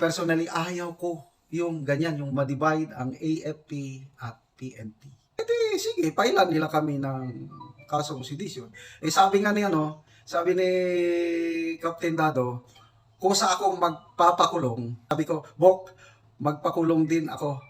personally, ayaw ko yung ganyan, yung ma-divide ang AFP at PNP. E di, sige, pailan nila kami ng kasong sedisyon. Eh sabi nga niya, no, sabi ni Captain Dado, kung sa akong magpapakulong, sabi ko, Bok, magpakulong din ako.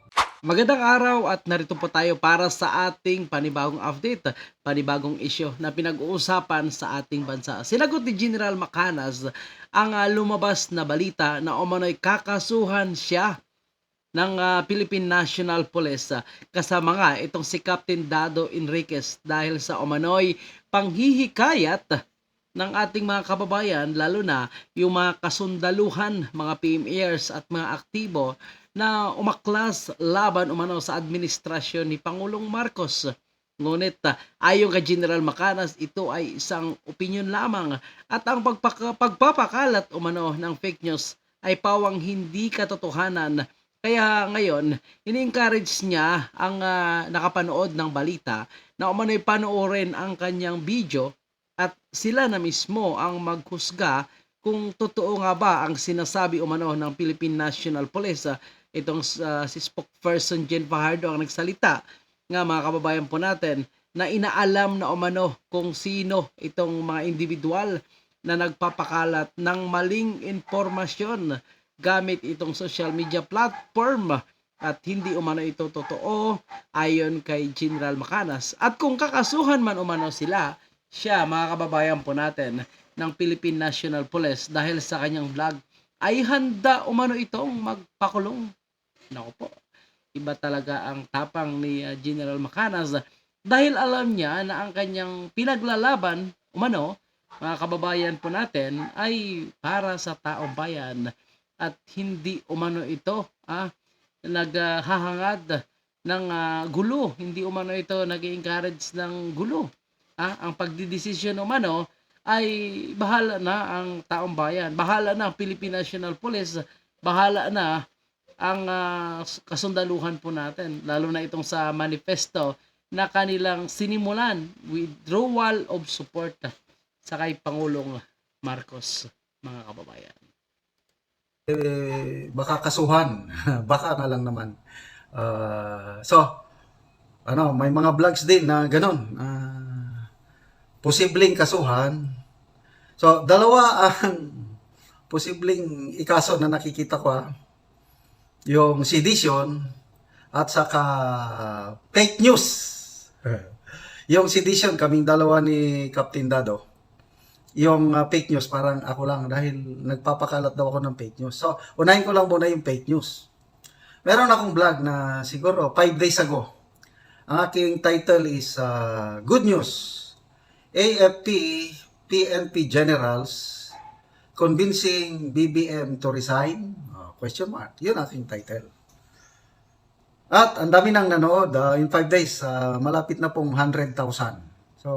Magandang araw at narito po tayo para sa ating panibagong update, panibagong issue na pinag-uusapan sa ating bansa. Sinagot ni General Macanas ang ah, lumabas na balita na umano'y kakasuhan siya ng ah, Philippine National Police ah, kasama nga itong si Captain Dado Enriquez dahil sa umano'y panghihikayat ng ating mga kababayan lalo na yung mga kasundaluhan, mga PMEers at mga aktibo na umaklas laban umano sa administrasyon ni Pangulong Marcos. Ngunit ah, ayon kay General Macanas, ito ay isang opinion lamang at ang pagpaka- pagpapakalat umano ng fake news ay pawang hindi katotohanan. Kaya ngayon, ini-encourage niya ang ah, nakapanood ng balita na umano'y panoorin ang kanyang video at sila na mismo ang maghusga kung totoo nga ba ang sinasabi umano ng Philippine National Police. Itong ah, si spokesperson Jen Fajardo ang nagsalita nga mga kababayan po natin na inaalam na umano kung sino itong mga individual na nagpapakalat ng maling impormasyon gamit itong social media platform at hindi umano ito totoo ayon kay General Macanas. At kung kakasuhan man umano sila, siya mga kababayan po natin ng Philippine National Police dahil sa kanyang vlog ay handa umano itong magpakulong. Nako po, iba talaga ang tapang ni uh, General Macanas dahil alam niya na ang kanyang pinaglalaban umano mga kababayan po natin ay para sa taong bayan at hindi umano ito ah, naghahangad ng ah, gulo. Hindi umano ito nag-encourage ng gulo. Ah, ang pagdidesisyon umano ay bahala na ang taong bayan. Bahala na ang Philippine National Police. Bahala na ang ah, kasundaluhan po natin. Lalo na itong sa manifesto na kanilang sinimulan withdrawal of support sa kay Pangulong Marcos, mga kababayan. eh, baka kasuhan. baka na lang naman. Ah, so, ano, may mga vlogs din na ganun. Ah, posibleng kasuhan. So, dalawa ang posibleng ikaso na nakikita ko. ah. Yung sedition at saka fake news. yung sedition, kaming dalawa ni Captain Dado yung uh, fake news parang ako lang dahil nagpapakalat daw ako ng fake news. So, unahin ko lang muna yung fake news. Meron akong vlog na siguro 5 days ago. Ang aking title is uh, Good News. AFP PNP Generals convincing BBM to resign? Oh, question mark. Yun ang aking title. At ang dami nang nanood uh, in 5 days, uh, malapit na pong 100,000. So,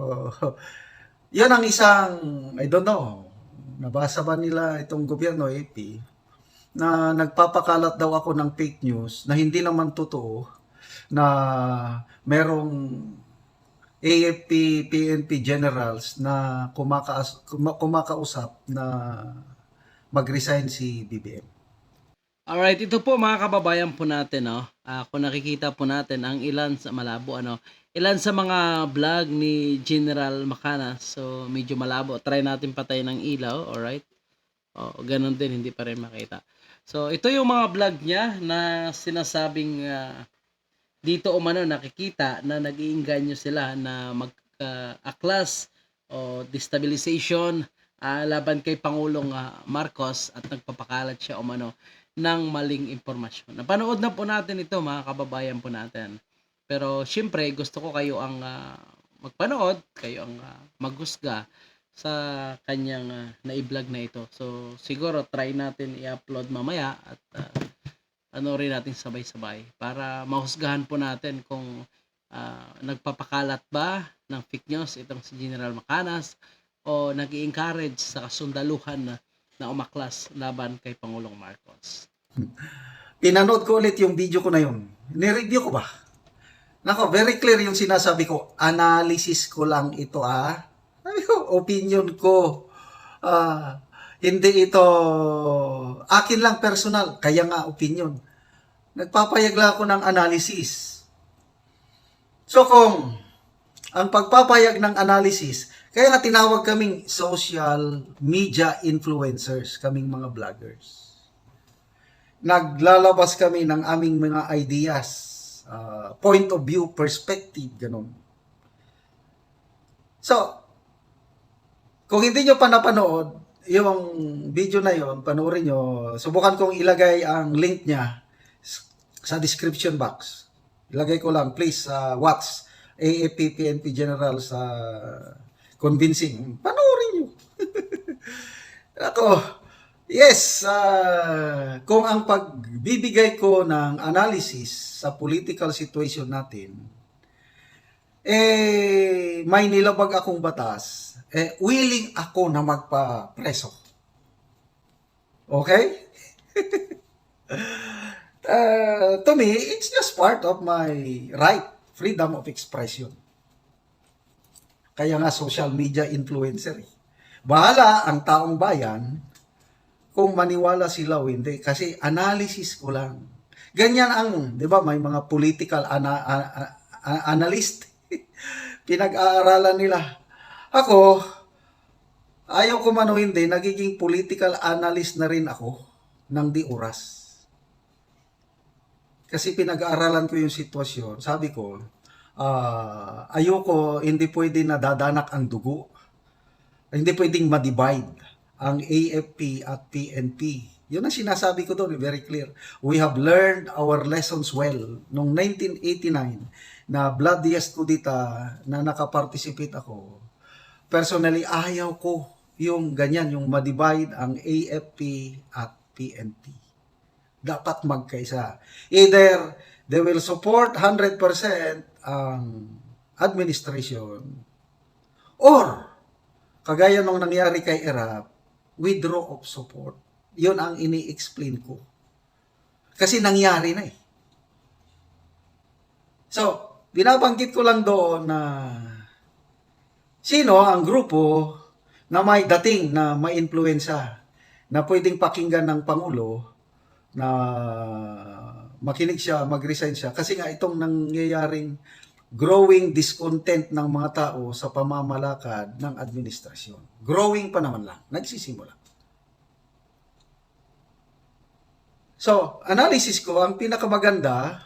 yan ang isang, I don't know, nabasa ba nila itong gobyerno, AP, na nagpapakalat daw ako ng fake news na hindi naman totoo na merong AFP, PNP generals na kumakaas, kuma- kumakausap na mag-resign si BBM. Alright, ito po mga kababayan po natin, no? Ah, kung nakikita po natin ang ilan sa malabo, ano, ilan sa mga vlog ni General Macanas. So, medyo malabo. Try natin patayin ng ilaw, alright? Oh, ganun din, hindi pa rin makita. So, ito yung mga vlog niya na sinasabing ah, dito umano nakikita na nag-iinganyo sila na mag-aklas o destabilization ah, laban kay Pangulong ah, Marcos at nagpapakalat siya umano ng maling impormasyon. Napanood na po natin ito mga kababayan po natin. Pero syempre gusto ko kayo ang ah, magpanood, kayo ang ah, maghusga sa kanyang uh, na-vlog na ito. So siguro try natin i-upload mamaya at ah, ano rin natin sabay-sabay para mahusgahan po natin kung ah, nagpapakalat ba ng fake news itong si General Macanas o nag encourage sa kasundaluhan na, na umaklas laban kay Pangulong Marcos. Pinanood ko ulit yung video ko na yun. Nireview ko ba? Nako, very clear yung sinasabi ko. Analysis ko lang ito ah. Sabi ko, opinion ko. Ah, hindi ito akin lang personal, kaya nga opinion. Nagpapayag lang ako ng analysis. So kung ang pagpapayag ng analysis, kaya nga tinawag kaming social media influencers, kaming mga vloggers. Naglalabas kami ng aming mga ideas, uh, point of view, perspective, ganun. So, kung hindi nyo pa napanood, yung video na yon panoorin nyo, subukan kong ilagay ang link niya sa description box. Ilagay ko lang, please, uh, watch AAP PNP General sa convincing. Panoorin nyo. Ako, yes, ah, kung ang pagbibigay ko ng analysis sa political situation natin, eh, may nilabag akong batas, eh, willing ako na magpa-preso. Okay? Uh, to me, it's just part of my right, freedom of expression. Kaya nga social media influencer. eh. Bahala ang taong bayan kung maniwala sila o hindi. Kasi analysis ko lang. Ganyan ang, di ba, may mga political ana- a- a- a- analyst. Pinag-aaralan nila. Ako, ayaw ko man o hindi, nagiging political analyst na rin ako ng di oras. Kasi pinag-aaralan ko yung sitwasyon. Sabi ko, ah, ayoko, hindi pwede na dadanak ang dugo. Hindi pwedeng ma-divide ang AFP at PNP. Yun ang sinasabi ko doon, very clear. We have learned our lessons well. Noong 1989, na bloodiest kudita na nakaparticipate ako, personally, ayaw ko yung ganyan, yung ma-divide ang AFP at PNP dapat magkaisa. Either they will support 100% ang administration or kagaya nung nangyari kay Erap, withdraw of support. Yun ang ini-explain ko. Kasi nangyari na eh. So, binabanggit ko lang doon na sino ang grupo na may dating na may influensya na pwedeng pakinggan ng Pangulo na makinig siya, mag-resign siya. Kasi nga itong nangyayaring growing discontent ng mga tao sa pamamalakad ng administrasyon. Growing pa naman lang. Nagsisimula. So, analysis ko, ang pinakamaganda,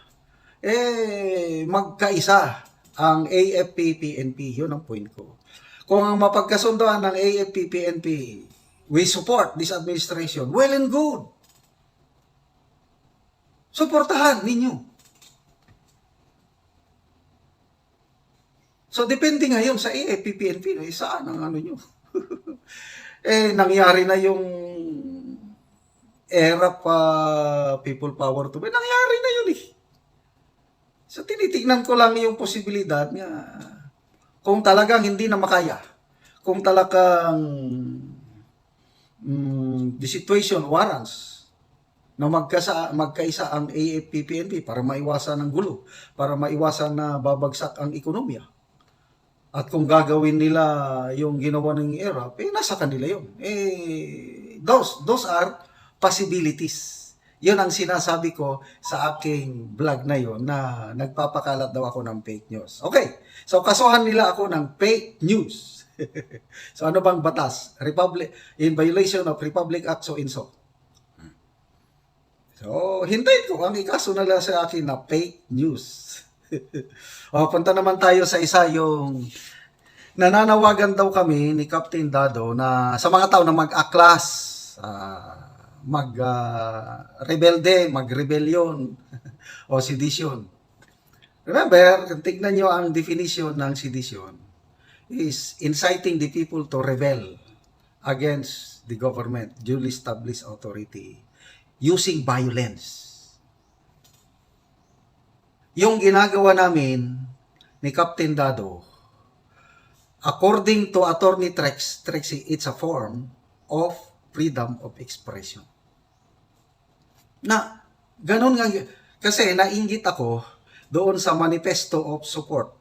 eh, magkaisa ang AFP, PNP. Yun ang point ko. Kung ang mapagkasundoan ng AFP, PNP, we support this administration, well and good. Suportahan ninyo. So, depende ngayon sa AFP, PNP, eh, saan ang ano nyo. eh, nangyari na yung era pa people power to be. Nangyari na yun eh. So, tinitignan ko lang yung posibilidad nga kung talagang hindi na makaya, kung talagang mm, the situation warrants na magkasa, magkaisa ang AFP, PNP para maiwasan ang gulo, para maiwasan na babagsak ang ekonomiya. At kung gagawin nila yung ginawa ng era, eh nasa kanila yun. Eh, those, those are possibilities. Yun ang sinasabi ko sa aking vlog na yun na nagpapakalat daw ako ng fake news. Okay, so kasuhan nila ako ng fake news. so ano bang batas? Republic, in violation of Republic Act so in so. So, hintayin ko ang ikaso nila sa akin na fake news. o, punta naman tayo sa isa yung nananawagan daw kami ni Captain Dado na sa mga tao na mag-aklas, ah, mag-rebelde, mag-rebellion o sedition. Remember, tignan nyo ang definition ng sedition is inciting the people to rebel against the government, duly established authority, using violence. Yung ginagawa namin ni Captain Dado, according to Attorney Trex, Trexie, it's a form of freedom of expression. Na, ganun nga, kasi nainggit ako doon sa manifesto of support.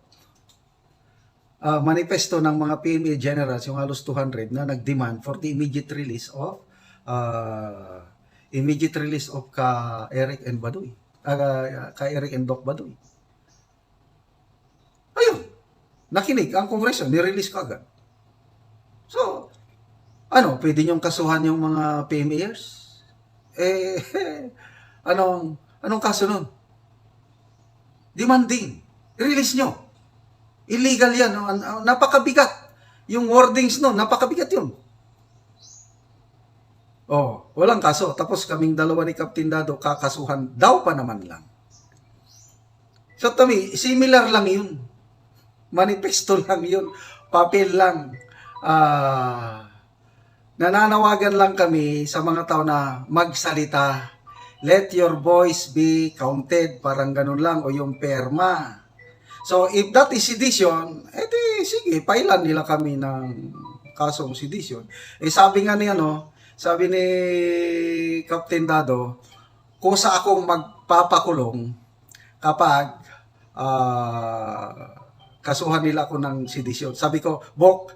Ah, manifesto ng mga PMA generals, yung halos 200, na nag-demand for the immediate release of uh, immediate release of ka Eric and Baduy. Uh, ka Eric and Doc Baduy. Ayun. Nakinig ang kongreso, nirelease ko agad. So, ano, pwede niyong kasuhan yung mga PMAers? Eh, anong, anong kaso nun? Demanding. Release nyo. Illegal yan. an- Napakabigat. Yung wordings no, napakabigat yun. Oh, walang kaso. Tapos kaming dalawa ni Captain Dado kakasuhan daw pa naman lang. So, Tommy, similar lang yun. Manifesto lang yun. Papel lang. Ah, nananawagan lang kami sa mga tao na magsalita. Let your voice be counted. Parang ganun lang. O yung perma. So, if that is sedition, edi sige, pailan nila kami ng kasong sedition. Eh, sabi nga ni ano, sabi ni Captain Dado, kung sa akong magpapakulong kapag ah, kasuhan nila ako ng sedisyon. Sabi ko, Bok,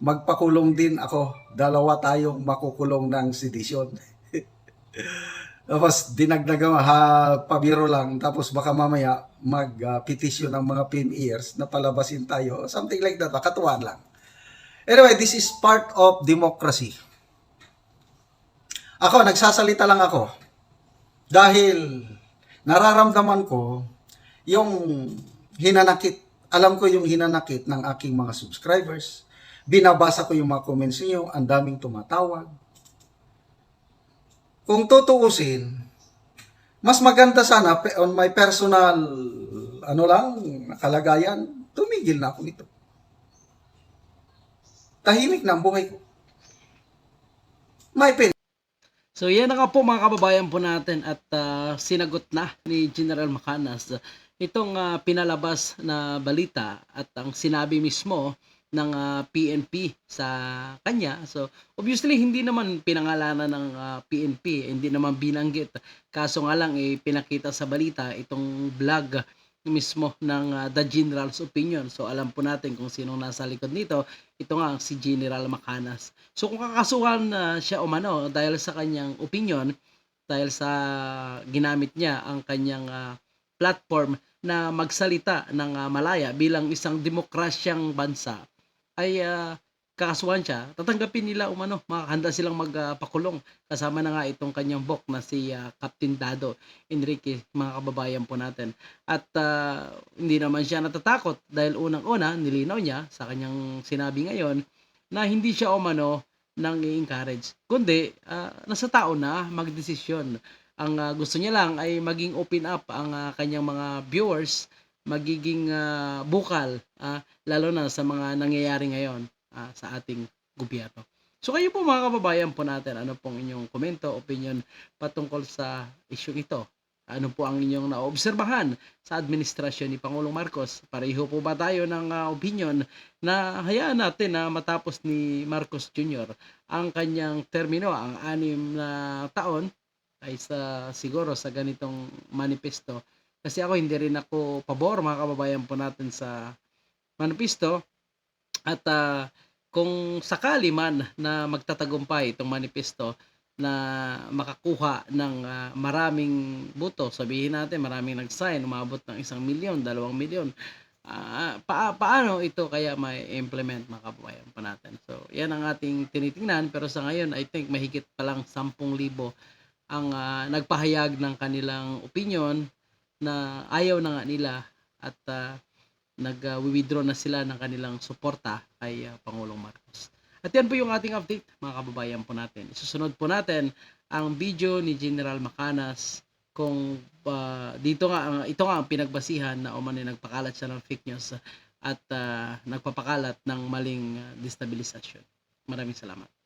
magpakulong din ako. Dalawa tayong makukulong ng sedisyon. Tapos dinagdagan ha, pabiro lang. Tapos baka mamaya mag-petition ng mga PMEers na palabasin tayo. Something like that. Katuwaan lang. Anyway, this is part of democracy. Ako, nagsasalita lang ako. Dahil nararamdaman ko yung hinanakit. Alam ko yung hinanakit ng aking mga subscribers. Binabasa ko yung mga comments niyo. Ang daming tumatawag kung tutuusin, mas maganda sana on my personal ano lang, kalagayan, tumigil na ako nito. Tahimik na ang buhay ko. My opinion. So yan na nga po mga kababayan po natin at ah, sinagot na ni General Macanas itong ah, pinalabas na balita at ang sinabi mismo ng ah, PNP sa kanya. So obviously hindi naman pinangalanan ng ah, PNP, hindi naman binanggit. Kaso nga lang eh, pinakita sa balita itong vlog mismo ng ah, The General's Opinion. So alam po natin kung sinong nasa likod nito. Ito nga si General Macanas. So kung kakasuhan na siya umano dahil sa kanyang opinion, dahil sa ginamit niya ang kanyang ah, platform na magsalita ng ah, Malaya bilang isang demokrasyang bansa, ay ah, kakasuhan siya, tatanggapin nila umano, makakanda silang magpakulong kasama na nga itong kanyang bok na si ah, Captain Dado Enrique, mga kababayan po natin. At ah, hindi naman siya natatakot dahil unang-una nilinaw niya sa kanyang sinabi ngayon na hindi siya umano nang i-encourage. Kundi ah, nasa tao na magdesisyon. Ang ah, gusto niya lang ay maging open up ang ah, kanyang mga viewers, magiging ah, bukal ah, lalo na sa mga nangyayari ngayon ah, sa ating gobyerno. So kayo po mga kababayan po natin, ano pong inyong komento, opinion patungkol sa isyong ito? Ano po ang inyong naobserbahan sa administrasyon ni Pangulong Marcos? Pareho po ba tayo ng ah, opinion na hayaan natin na matapos ni Marcos Jr. ang kanyang termino, ang anim na taon ay sa siguro sa ganitong manifesto. Kasi ako hindi rin ako pabor mga kababayan po natin sa manifesto. At ah, kung sakali man na magtatagumpay itong manifesto na makakuha ng ah, maraming buto, sabihin natin maraming nag-sign, umabot ng isang milyon, dalawang milyon, ah, pa- paano ito kaya may implement mga kababayan pa natin. So, yan ang ating tinitingnan. Pero sa ngayon I think mahigit pa lang 10,000 ang ah, nagpahayag ng kanilang opinion na ayaw na nga nila at ah, nag-withdraw na sila ng kanilang suporta kay ah, Pangulong Marcos. At yan po yung ating update mga kababayan po natin. Isusunod po natin ang video ni General Macanas kung ah, dito nga ang- ito nga ang pinagbasihan na umano nagpakalat siya ng fake news at ah, nagpapakalat ng maling ah, destabilisasyon. Maraming salamat.